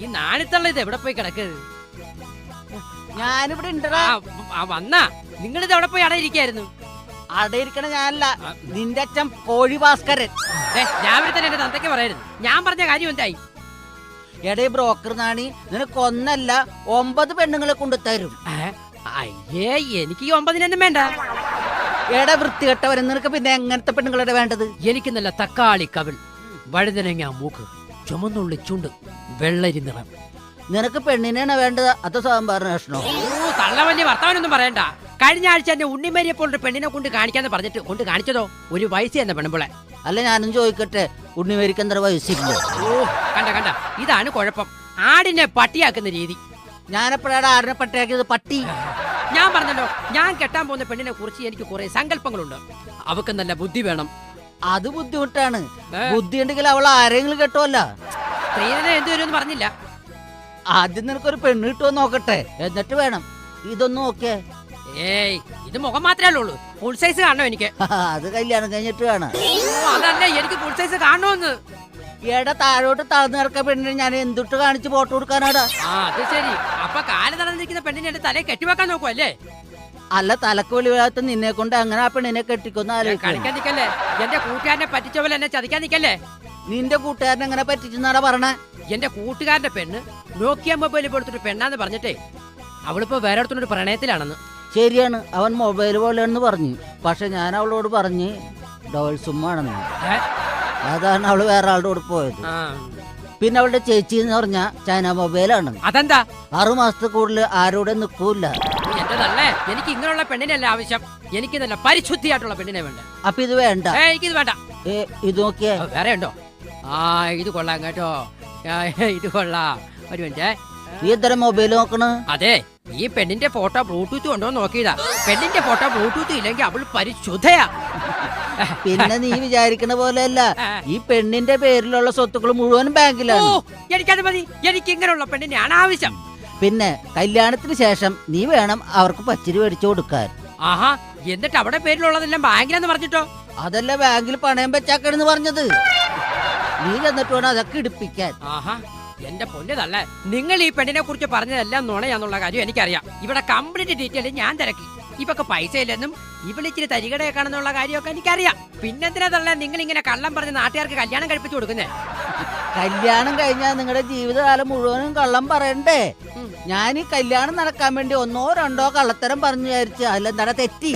ഈ നാണിത്തള്ള ഇത് എവിടെ പോയി കിടക്കരുത് ഞാനിവിടെ ഉണ്ടടാ വന്നാ. നിങ്ങളിത് എവിടെ പോയി അടയിരിക്കായിരുന്നു അവിടെ ഇരിക്കണ ഞാനല്ല നിന്റെ അച്ഛൻ കോഴി ഭാസ്കരൻ. രാവിലെ തന്നെ എന്റെ തന്തയ്ക്ക് പറയായിരുന്നു ഞാൻ പറഞ്ഞ കാര്യം എന്തായി? എടേ ബ്രോക്കർ നാണി നിനക്ക് ഒന്നല്ല ഒമ്പത് പെണ്ണുങ്ങളെ കൊണ്ട് തരും. അയ്യേ എനിക്ക് ഈ ഒമ്പതിനൊന്നും വേണ്ട. എടാ വൃത്തികെട്ടവരെ നിനക്ക് പിന്നെ എങ്ങനത്തെ പെണ്ണുങ്ങളുടെ വേണ്ടത്? എനിക്ക് നല്ല തക്കാളി കവിൾ വഴുതനങ്ങ മൂക്ക് ചുമന്നുള്ളി ചുണ്ട് വെള്ളരി നിറം. നിനക്ക് പെണ്ണിനെയാണ് വേണ്ടത്? അത് സാമ്പാറിന് കഷ്ണോ? ഓ തള്ള വലിയ വർത്തമാനൊന്നും പറയണ്ട. കഴിഞ്ഞ ആഴ്ച എന്നെ ഉണ്ണിമരിയെ പോലൊരു പെണ്ണിനെ കൊണ്ട് കാണിക്കാന്ന് പറഞ്ഞിട്ട് കൊണ്ട് കാണിച്ചതോ? ഒരു വയസ്സ് എന്ന പെണ്ണുമ്പോളെ അല്ല ഞാനും ചോദിക്കട്ടെ. ഉണ്ണിമേരിക്ക് എന്താ വയസ്സില്ല? ഓ കണ്ട കണ്ട. ഇതാണ് കുഴപ്പം. ആടിനെ പട്ടിയാക്കുന്ന രീതി. ഞാനെപ്പോഴാണ് ആടിനെ പട്ടിയാക്കിയത്? പട്ടി? ഞാൻ പറഞ്ഞല്ലോ ഞാൻ കെട്ടാൻ പോകുന്ന പെണ്ണിനെ കുറിച്ച് എനിക്ക് കുറെ സങ്കല്പങ്ങളുണ്ട്. അവക്ക് നല്ല ബുദ്ധി വേണം. അത് ബുദ്ധിമുട്ടാണ്. ബുദ്ധി ഉണ്ടെങ്കിൽ അവൾ ആരെങ്കിലും കെട്ടുമല്ല സ്ത്രീധനം എന്ത് വരുമെന്ന് പറഞ്ഞില്ല. ആദ്യം നിനക്കൊരു പെണ്ണ് കിട്ടുമോ നോക്കട്ടെ. എന്നിട്ട് വേണം. ഇതൊന്നും നോക്കേ ഏയ് ഇത് മുഖം മാത്രമേ ഉള്ളൂ. ഫുൾ സൈസ് കാണണം എനിക്ക്. അത് കല്യാണം കഴിഞ്ഞിട്ട് വേണം. അതല്ല എനിക്ക് ഫുൾ സൈസ് കാണണമെന്ന്. എടാ താഴോട്ട് തളർന്നു കിടക്ക പെണ്ണിനെ ഞാൻ എന്തുട്ട് കാണിച്ച് ഫോട്ടോ കൊടുക്കാനാടാ? ആ അത് ശരി. അപ്പൊ കാൽ നടന്നിരിക്കുന്ന പെണ്ണിനെ എന്റെ തലയെ കെട്ടിവെക്കാൻ നോക്കുവല്ലേ? അല്ല തലക്ക് വെളിവാത്ത നിന്നെ കൊണ്ട് അങ്ങനെ ആ പെണ്ണിനെ കെട്ടിക്കൊന്ന് ആലോചിക്കണം കളിക്കാൻ നിക്കല്ലേ? എന്റെ കൂട്ടുകാരനെ പറ്റിച്ച പോലെ എന്നെ ചതിക്കാൻ നിക്കല്ലേ? നിന്റെ കൂട്ടുകാരനെ എങ്ങനെ പറ്റിച്ചെന്നാടാ പറഞ്ഞേ? എന്റെ കൂട്ടുകാരന്റെ പെണ്ണ് നോക്കിയ മൊബൈൽ പോലത്തെ പെണ്ണാന്ന് പറഞ്ഞിട്ടേ അവളിപ്പോ വേറെ അടുത്തൊരു പ്രണയത്തിലാണെന്ന്. ശരിയാണ് അവൻ മൊബൈൽ പോലെയാണെന്ന് പറഞ്ഞു. പക്ഷെ ഞാൻ അവളോട് പറഞ്ഞ് ഡബിൾ സുമ്മാണെന്ന് ഏ? അതാണ് അവൾ വേറെ ആളുടെ കൂടെ പോയത്. ആ. പിന്നെ അവളുടെ ചേച്ചി എന്ന് പറഞ്ഞ ചൈന മൊബൈലാണ് അതെന്താ? ആറു മാസത്തെ കൂടുതൽ ആരോടെ നിൽക്കൂല. എന്റെ എനിക്ക് ഇങ്ങനെയുള്ള പെണ്ണിനല്ല ആവശ്യം? എനിക്ക് നല്ല പരിശുദ്ധിയായിട്ടുള്ള പെണ്ണിനെ വേണ്ട? അപ്പൊ ഇത് വേണ്ട. എനിക്ക് ഇത് വേണ്ട. ഇത് നോക്കിയേ. വേറെ ഉണ്ടോ? ആ ഇത് കൊള്ളാം കേട്ടോ. ഇത് കൊള്ളാം. ഒരു മിനിറ്റ്. ഈ മൊബൈൽ നോക്കണ? അതെ ഈ പെണ്ണിന്റെ ഫോട്ടോ ബ്ലൂടൂത്ത് ഉണ്ടോ നോക്കിയതാ. പെണ്ണിന്റെ ഫോട്ടോ ബ്ലൂടൂത്ത് ഇല്ലെങ്കിൽ അവൾ പരിശുദ്ധയാ. പിന്നെ നീ വിചാരിക്കണ പോലെയല്ല. ഈ പെണ്ണിന്റെ പേരിലുള്ള സ്വത്തുക്കൾ മുഴുവൻ ബാങ്കിലാണ്. എനിക്കത് മതി. എനിക്ക് ഇങ്ങനെയുള്ള ആവശ്യം. പിന്നെ കല്യാണത്തിന് ശേഷം നീ വേണം അവർക്ക് പച്ചിരി മേടിച്ചു കൊടുക്കാൻ. ആഹാ എന്നിട്ട് അവിടെ പേരിലുള്ളതെല്ലാം ബാങ്കിലെന്ന് പറഞ്ഞിട്ടോ? അതല്ല ബാങ്കിൽ പണയം വെച്ചാക്കണെന്ന് പറഞ്ഞത്. നീ ചെന്നിട്ട് വേണം അതൊക്കെ ഇടിപ്പിക്കാൻ. ആഹാ എന്റെ പൊന്നതല്ലേ. നിങ്ങൾ ഈ പെണ്ണിനെ കുറിച്ച് പറഞ്ഞതെല്ലാം നുണയാന്നുള്ള കാര്യം എനിക്കറിയാം. ഇവിടെ കംപ്ലീറ്റ് ഡീറ്റെയിൽ ഞാൻ തിരക്കി. ഇവക്ക് പൈസ ഇല്ലെന്നും ഇവളിച്ചിരി തരികടയൊക്കെയാണെന്നുള്ള കാര്യമൊക്കെ എനിക്കറിയാം. പിന്നെന്തിനാ തള്ള നിങ്ങൾ ഇങ്ങനെ കള്ളം പറഞ്ഞ് നാട്ടുകാർക്ക് കല്യാണം കഴിപ്പിച്ചു കൊടുക്കുന്നേ. കല്യാണം കഴിഞ്ഞാൽ നിങ്ങളുടെ ജീവിതകാലം മുഴുവനും കള്ളം പറയണ്ടേ? ഞാൻ ഈ കല്യാണം നടക്കാൻ വേണ്ടി ഒന്നോ രണ്ടോ കള്ളത്തരം പറഞ്ഞു വിചാരിച്ചു അതിലെന്താ തെറ്റി?